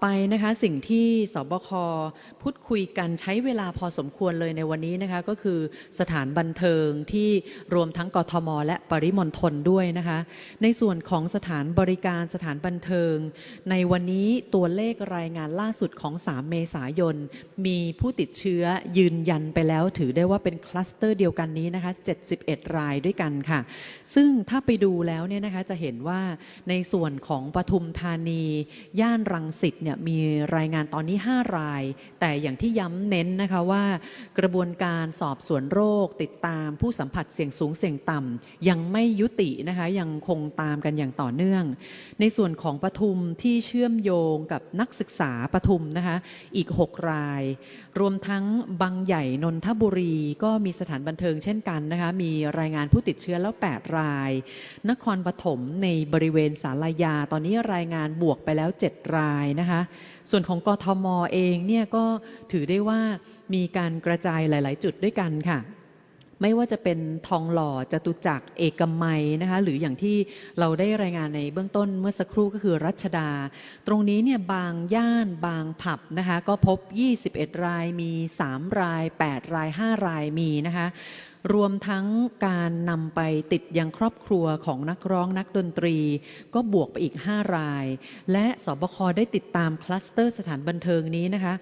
ไปนะคะสิ่งที่สบคพูดคุยกันใช้เวลาพอสมควรเลยในวันนี้นะคะก็คือสถานบันเทิงที่รวมทั้งกทม และปริมณฑลด้วยนะคะในส่วนของสถานบริการสถานบันเทิง ในวันนี้ตัวเลขรายงานล่าสุดของ 3 เมษายน มีผู้ติดเชื้อยืนยันไปแล้วถือได้ว่าเป็นคลัสเตอร์เดียวกันนี้นะคะ71 รายด้วยกันค่ะ ซึ่งถ้าไปดูแล้วเนี่ยนะคะจะเห็นว่าในส่วนของปทุมธานี ย่านรังสิตเนี่ยมีรายงานตอนนี้ 5 ราย แต่อย่างที่ย้ำเน้นนะคะว่า กระบวนการสอบสวนโรค ติดตามผู้สัมผัสเสี่ยงสูงเสี่ยงต่ำยังไม่ยุตินะคะยังคงตามกันอย่างต่อเนื่อง ในส่วนของปทุมที่เชื่อมโยงกับนักศึกษาปทุมนะคะอีก 6 ราย รวมทั้งบางใหญ่นนทบุรีก็มีสถานบันเทิงเช่นกันนะคะมีรายงานผู้ติดเชื้อแล้ว 8 ราย นครปฐมในบริเวณสารยา ตอนนี้รายงานบวกไปแล้ว 7 รายนะคะส่วนของกทมเองเนี่ยก็ถือได้ว่ามีการกระจายหลาย ๆ จุดด้วยกันค่ะไม่ว่าจะเป็นทองหล่อจตุจักรเอกมัยนะคะหรืออย่างที่เราได้รายงานในเบื้องต้นเมื่อสักครู่ก็คือรัชดา ตรงนี้เนี่ยบางย่านบางผับนะคะก็พบ 21 รายมี 3 ราย 8 ราย 5 รายมีนะคะ รวมทั้งการนำไปติดยังครอบครัวของนักร้องนักดนตรี ก็บวกไปอีก 5 ราย และสบคได้ติดตามคลัสเตอร์สถานบันเทิงนี้นะคะ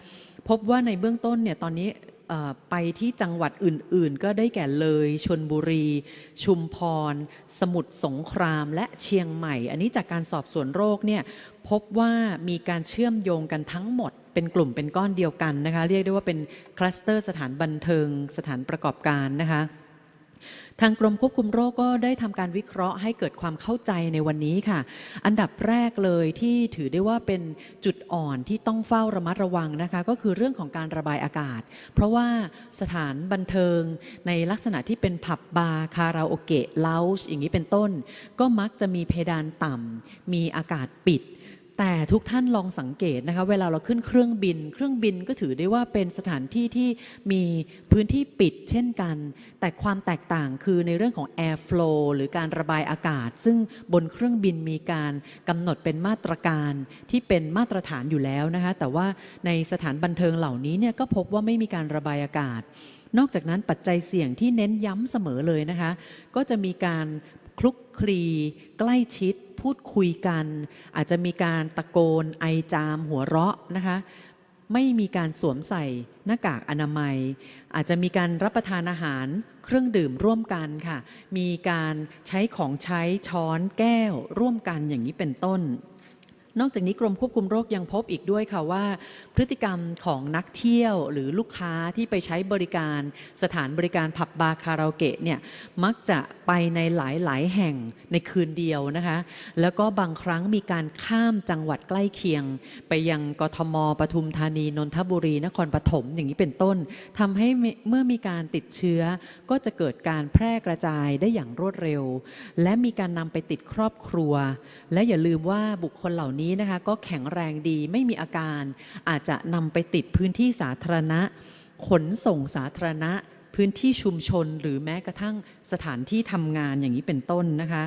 พบว่าในเบื้องต้นเนี่ยตอนนี้ไปที่จังหวัดอื่น ๆ ก็ได้แก่เลยชนบุรี ชุมพร สมุทรสงคราม และเชียงใหม่ อันนี้จากการสอบสวนโรคเนี่ยพบว่ามีการเชื่อมโยงกันทั้งหมด เป็นกลุ่มเป็นก้อนเดียวกันนะคะ เรียกได้ว่าเป็นคลัสเตอร์สถานบันเทิง สถานประกอบการนะคะทางกรมควบคุมโรคก็ได้ทำการวิเคราะห์ให้เกิดความเข้าใจในวันนี้ค่ะ อันดับแรกเลยที่ถือได้ว่าเป็นจุดอ่อนที่ต้องเฝ้าระมัดระวังนะคะ ก็คือเรื่องของการระบายอากาศ เพราะว่าสถานบันเทิงในลักษณะที่เป็นผับบาร์คาราโอเกะเลาจ์อย่างนี้เป็นต้น ก็มักจะมีเพดานต่ำมีอากาศปิด แต่ทุกท่านลองสังเกตนะคะ เวลาเราขึ้นเครื่องบิน เครื่องบินก็ถือได้ว่าเป็นสถานที่ที่มีพื้นที่ปิดเช่นกัน แต่ความแตกต่างคือในเรื่องของ air flow หรือการระบายอากาศ ซึ่งบนเครื่องบินมีการกำหนดเป็นมาตรการที่เป็นมาตรฐานอยู่แล้วนะคะ แต่ว่าในสถานบันเทิงเหล่านี้เนี่ยก็พบว่าไม่มีการระบายอากาศนอกจากนั้นปัจจัยเสี่ยงที่เน้นย้ำเสมอเลยนะคะ ก็จะมีการ คลุกคลี ใกล้ชิด พูดคุยกัน อาจจะมีการตะโกน ไอจาม หัวเราะนะคะไม่มีการสวมใส่หน้ากากอนามัย อาจจะมีการรับประทานอาหารเครื่องดื่มร่วมกันค่ะ มีการใช้ของใช้ช้อนแก้วร่วมกันอย่างนี้เป็นต้น นอกจากนี้กรมควบคุมโรคยังพบอีกด้วยค่ะว่า พฤติกรรมของนักเที่ยวหรือลูกค้าที่ไปใช้บริการสถานบริการผับบาร์คาราโอเกะเนี่ยมักจะไปในหลาย ๆ แห่งในคืนเดียวนะคะ แล้วก็บางครั้งมีการข้ามจังหวัดใกล้เคียง ไปยังกทมปทุมธานีนนทบุรี นครปฐมอย่างนี้เป็นต้นทำให้เมื่อมีการติดเชื้อ ก็จะเกิดการแพร่กระจายได้อย่างรวดเร็ว และมีการนำไปติดครอบครัว และอย่าลืมว่าบุคคลเหล่านี้นี้นะคะก็แข็งแรงดีไม่มีอาการ อาจจะนำไปติดพื้นที่สาธารณะ ขนส่งสาธารณะ พื้นที่ชุมชนหรือแม้กระทั่งสถานที่ทำงานอย่างนี้เป็นต้นนะคะ